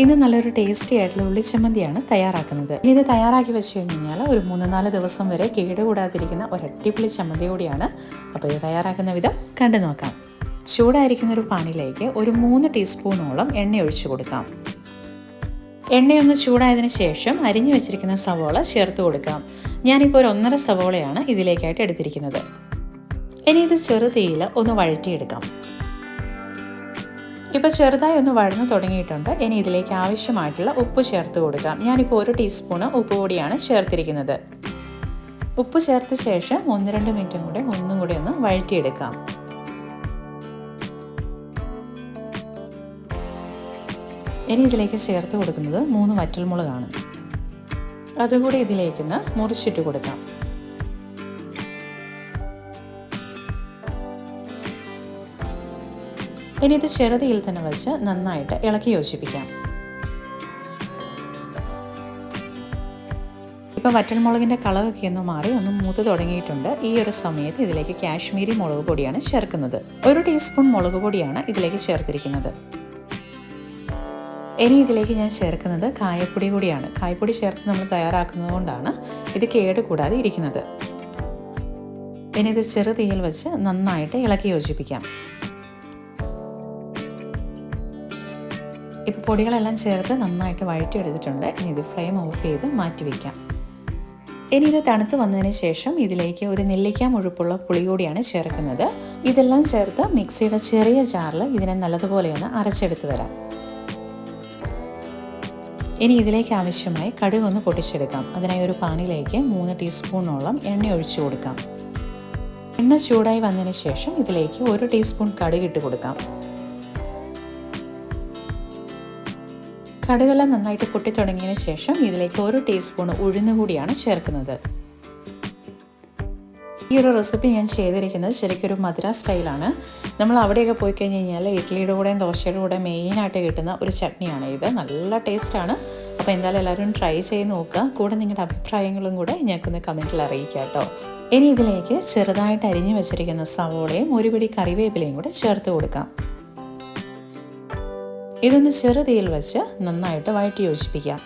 ഇന്ന് നല്ലൊരു ടേസ്റ്റി ആയിട്ടുള്ള ഉള്ളിച്ചമ്മന്തിയാണ് തയ്യാറാക്കുന്നത്. ഇത് തയ്യാറാക്കി വെച്ച് കഴിഞ്ഞാൽ ഒരു മൂന്ന് നാല് ദിവസം വരെ കേടുകൂടാതിരിക്കുന്ന ഒരു അടിപൊളി ചമ്മന്തി കൂടിയാണ്. അപ്പോൾ ഇത് തയ്യാറാക്കുന്ന വിധം കണ്ടു നോക്കാം. ചൂടായിരിക്കുന്ന ഒരു പാനിലേക്ക് ഒരു മൂന്ന് ടീസ്പൂണോളം എണ്ണ ഒഴിച്ചു കൊടുക്കാം. എണ്ണയൊന്ന് ചൂടായതിനു ശേഷം അരിഞ്ഞു വെച്ചിരിക്കുന്ന സവോള ചേർത്ത് കൊടുക്കാം. ഞാനിപ്പോൾ ഒരു ഒന്നര സവോളയാണ് ഇതിലേക്കായിട്ട് എടുത്തിരിക്കുന്നത്. ഇനി ഇത് ചെറുതീയിൽ ഒന്ന് വഴറ്റിയെടുക്കാം. ഇപ്പോൾ ചെറുതായി ഒന്ന് വഴന്നു തുടങ്ങിയിട്ടുണ്ട്. ഇനി ഇതിലേക്ക് ആവശ്യമായിട്ടുള്ള ഉപ്പ് ചേർത്ത് കൊടുക്കാം. ഞാനിപ്പോൾ ഒരു ടീസ്പൂണ് ഉപ്പ് പൊടിയാണ് ചേർത്തിരിക്കുന്നത്. ഉപ്പ് ചേർത്ത ശേഷം ഒന്ന് രണ്ട് മിനിറ്റും കൂടെ ഒന്നും കൂടി ഒന്ന് വഴറ്റിയെടുക്കാം. ഇനി ഇതിലേക്ക് ചേർത്ത് കൊടുക്കുന്നത് മൂന്ന് വറ്റൽമുളകാണ്. അതുകൂടി ഇതിലേക്കൊന്ന് മുറിച്ചിട്ട് കൊടുക്കാം. ഇനി ഇത് ചെറുതിയിൽ തന്നെ വെച്ച് നന്നായിട്ട് ഇളക്കി യോജിപ്പിക്കാം. ഇപ്പോൾ വറ്റൽമുളകിന്റെ കളറൊക്കെ ഒന്ന് മാറി ഒന്ന് മൂത്ത് തുടങ്ങിയിട്ടുണ്ട്. ഈ ഒരു സമയത്ത് ഇതിലേക്ക് കാശ്മീരി മുളക് പൊടിയാണ് ചേർക്കുന്നത്. ഒരു ടീസ്പൂൺ മുളക് പൊടിയാണ് ഇതിലേക്ക് ചേർത്തിരിക്കുന്നത്. ഇനി ഇതിലേക്ക് ഞാൻ ചേർക്കുന്നത് കായപ്പൊടി കൂടിയാണ്. കായപ്പൊടി ചേർത്ത് നമ്മൾ തയ്യാറാക്കുന്നത് കൊണ്ടാണ് ഇത് കേട് കൂടാതെ ഇരിക്കുന്നത്. ഇനി ഇത് ചെറുതീയിൽ വെച്ച് നന്നായിട്ട് ഇളക്കി യോജിപ്പിക്കാം. ഇപ്പോൾ പൊടികളെല്ലാം ചേർത്ത് നന്നായിട്ട് വഴറ്റിയെടുത്തിട്ടുണ്ട്. ഇനി ഇത് ഫ്ലെയിം ഓഫ് ചെയ്ത് മാറ്റി വയ്ക്കാം ഇനി ഇത് തണുത്ത് വന്നതിന് ശേഷം ഇതിലേക്ക് ഒരു നെല്ലിക്ക മുഴുപ്പുള്ള പുളി കൂടിയാണ് ചേർക്കുന്നത്. ഇതെല്ലാം ചേർത്ത് മിക്സിയുടെ ചെറിയ ജാറിൽ ഇതിനെ നല്ലതുപോലെ ഒന്ന് അരച്ചെടുത്ത് വരാം. ഇനി ഇതിലേക്ക് ആവശ്യമായി കടുക് ഒന്ന് പൊട്ടിച്ചെടുക്കാം. അതിനായി ഒരു പാനിലേക്ക് മൂന്ന് ടീസ്പൂണോളം എണ്ണ ഒഴിച്ചു കൊടുക്കാം. എണ്ണ ചൂടായി വന്നതിന് ശേഷം ഇതിലേക്ക് ഒരു ടീസ്പൂൺ കടുക് ഇട്ട് കൊടുക്കാം. കടുകെല്ലാം നന്നായിട്ട് പൊട്ടി തുടങ്ങിയതിന് ശേഷം ഇതിലേക്ക് ഒരു ടീസ്പൂൺ ഉഴുന്ന് കൂടിയാണ് ചേർക്കുന്നത്. ഈ ഒരു റെസിപ്പി ഞാൻ ചെയ്തിരിക്കുന്നത് ശരിക്കും ഒരു മധുര സ്റ്റൈലാണ് നമ്മൾ അവിടെയൊക്കെ പോയി കഴിഞ്ഞ് കഴിഞ്ഞാൽ ഇഡ്ഡലിയുടെ കൂടെയും ദോശയുടെ കൂടെ മെയിനായിട്ട് കിട്ടുന്ന ഒരു ചട്നിയാണ് ഇത്. നല്ല ടേസ്റ്റാണ് അപ്പോൾ എന്തായാലും എല്ലാവരും ട്രൈ ചെയ്ത് നോക്കുക. കൂടെ നിങ്ങളുടെ അഭിപ്രായങ്ങളും കൂടെ ഞങ്ങൾക്കൊന്ന് കമന്റിൽ അറിയിക്കുക കേട്ടോ. ഇനി ഇതിലേക്ക് ചെറുതായിട്ട് അരിഞ്ഞു വെച്ചിരിക്കുന്ന സവോളയും ഒരു പിടി കറിവേപ്പിലയും കൂടെ ചേർത്ത് കൊടുക്കാം. ഇതൊന്ന് ചെറുതീയിൽ വെച്ച് നന്നായിട്ട് വഴറ്റി യോജിപ്പിക്കാം.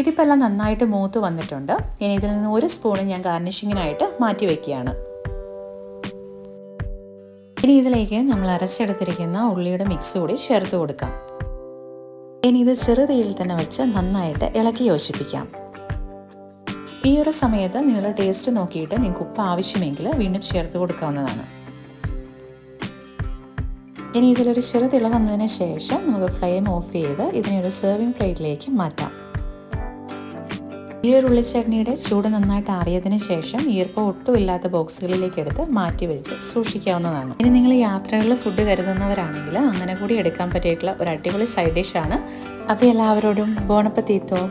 ഇതിപ്പോൾ എല്ലാം നന്നായിട്ട് മൂത്ത് വന്നിട്ടുണ്ട്. ഇനി ഇതിൽ നിന്ന് ഒരു സ്പൂൺ ഞാൻ ഗാർണിഷിങ്ങിനായിട്ട് മാറ്റി വയ്ക്കുകയാണ് ഇനി ഇതിലേക്ക് നമ്മൾ അരച്ചെടുത്തിരിക്കുന്ന ഉള്ളിയുടെ മിക്സ് കൂടി ചേർത്ത് കൊടുക്കാം. ഇനി ഇത് ചെറുതീയിൽ തന്നെ വെച്ച് നന്നായിട്ട് ഇളക്കി യോജിപ്പിക്കാം. ഈ ഒരു സമയത്ത് നിങ്ങളുടെ ടേസ്റ്റ് നോക്കിയിട്ട് നിങ്ങൾക്ക് ഉപ്പ് ആവശ്യമെങ്കിൽ വീണ്ടും ചേർത്ത് കൊടുക്കാവുന്നതാണ്. ഇനി ഇതിലൊരു ചെറുതിള വന്നതിന് ശേഷം നമുക്ക് ഫ്ലെയിം ഓഫ് ചെയ്ത് ഒരു സെർവിങ് പ്ലേറ്റിലേക്ക് മാറ്റാം. ഈ ഒരു ഉള്ളിച്ചട്നിയുടെ ചൂട് നന്നായിട്ട് ആറിയതിന് ശേഷം ഈർപ്പം ഒട്ടുമില്ലാത്ത ബോക്സുകളിലേക്ക് എടുത്ത് മാറ്റി വെച്ച് സൂക്ഷിക്കാവുന്നതാണ്. ഇനി നിങ്ങൾ യാത്രകളിൽ ഫുഡ് കരുതുന്നവരാണെങ്കിൽ അങ്ങനെ കൂടി എടുക്കാൻ പറ്റിയിട്ടുള്ള ഒരു അടിപൊളി സൈഡ് ഡിഷാണ് അപ്പോൾ എല്ലാവരോടും ബോണപ്പത്തീത്തോ.